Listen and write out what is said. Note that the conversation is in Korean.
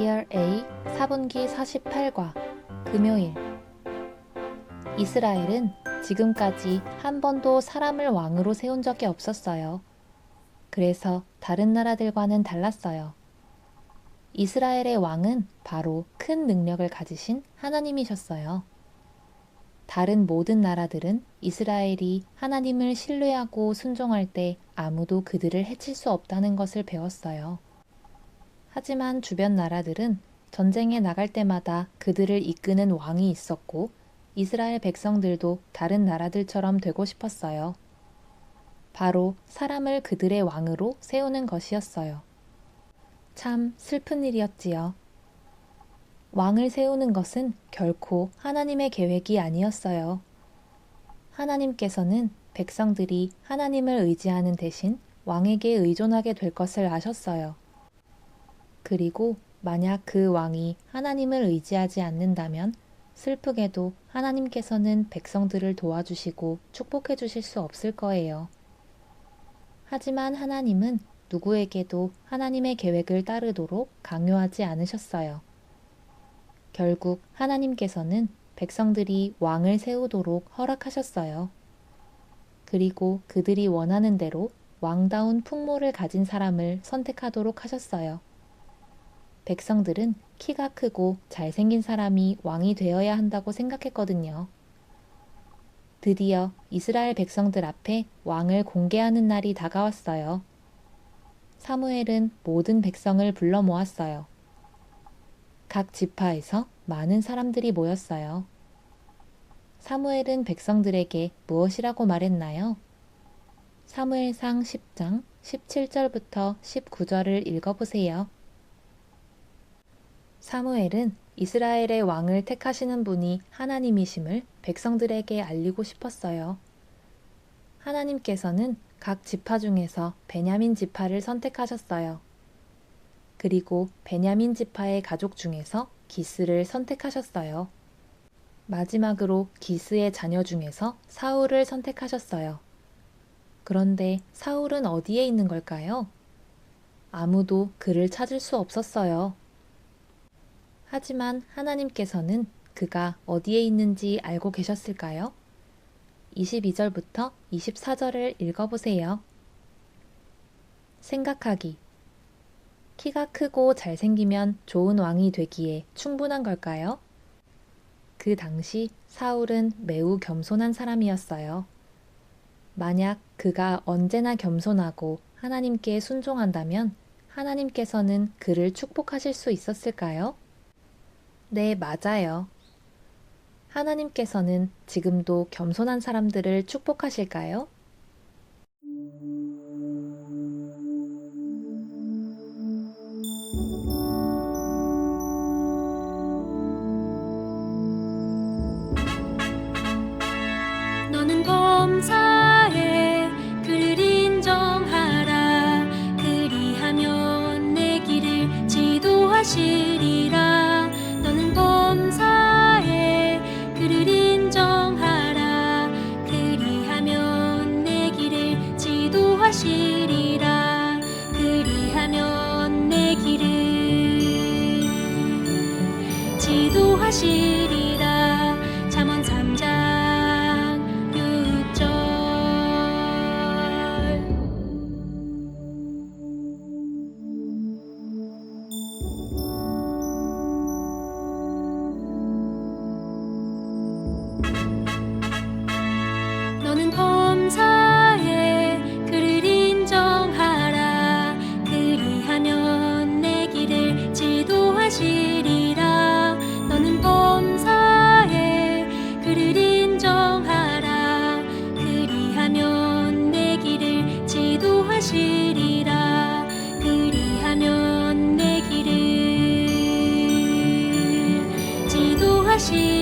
신명기 48과 금요일 이스라엘은 지금까지 한 번도 사람을 왕으로 세운 적이 없었어요. 그래서 다른 나라들과는 달랐어요. 이스라엘의 왕은 바로 큰 능력을 가지신 하나님이셨어요. 다른 모든 나라들은 이스라엘이 하나님을 신뢰하고 순종할 때 아무도 그들을 해칠 수 없다는 것을 배웠어요. 하지만 주변 나라들은 전쟁에 나갈 때마다 그들을 이끄는 왕이 있었고 이스라엘 백성들도 다른 나라들처럼 되고 싶었어요. 바로 사람을 그들의 왕으로 세우는 것이었어요. 참 슬픈 일이었지요. 왕을 세우는 것은 결코 하나님의 계획이 아니었어요. 하나님께서는 백성들이 하나님을 의지하는 대신 왕에게 의존하게 될 것을 아셨어요. 그리고 만약 그 왕이 하나님을 의지하지 않는다면 슬프게도 하나님께서는 백성들을 도와주시고 축복해 주실 수 없을 거예요. 하지만 하나님은 누구에게도 하나님의 계획을 따르도록 강요하지 않으셨어요. 결국 하나님께서는 백성들이 왕을 세우도록 허락하셨어요. 그리고 그들이 원하는 대로 왕다운 풍모를 가진 사람을 선택하도록 하셨어요. 백성들은 키가 크고 잘생긴 사람이 왕이 되어야 한다고 생각했거든요. 드디어 이스라엘 백성들 앞에 왕을 공개하는 날이 다가왔어요. 사무엘은 모든 백성을 불러 모았어요. 각 지파에서 많은 사람들이 모였어요. 사무엘은 백성들에게 무엇이라고 말했나요? 사무엘상 10장 17절부터 19절을 읽어보세요. 사무엘은 이스라엘의 왕을 택하시는 분이 하나님이심을 백성들에게 알리고 싶었어요. 하나님께서는 각 지파 중에서 베냐민 지파를 선택하셨어요. 그리고 베냐민 지파의 가족 중에서 기스를 선택하셨어요. 마지막으로 기스의 자녀 중에서 사울을 선택하셨어요. 그런데 사울은 어디에 있는 걸까요? 아무도 그를 찾을 수 없었어요. 하지만 하나님께서는 그가 어디에 있는지 알고 계셨을까요? 22절부터 24절을 읽어보세요. 생각하기. 키가 크고 잘생기면 좋은 왕이 되기에 충분한 걸까요? 그 당시 사울은 매우 겸손한 사람이었어요. 만약 그가 언제나 겸손하고 하나님께 순종한다면 하나님께서는 그를 축복하실 수 있었을까요? 네, 맞아요. 하나님께서는 지금도 겸손한 사람들을 축복하실까요? 그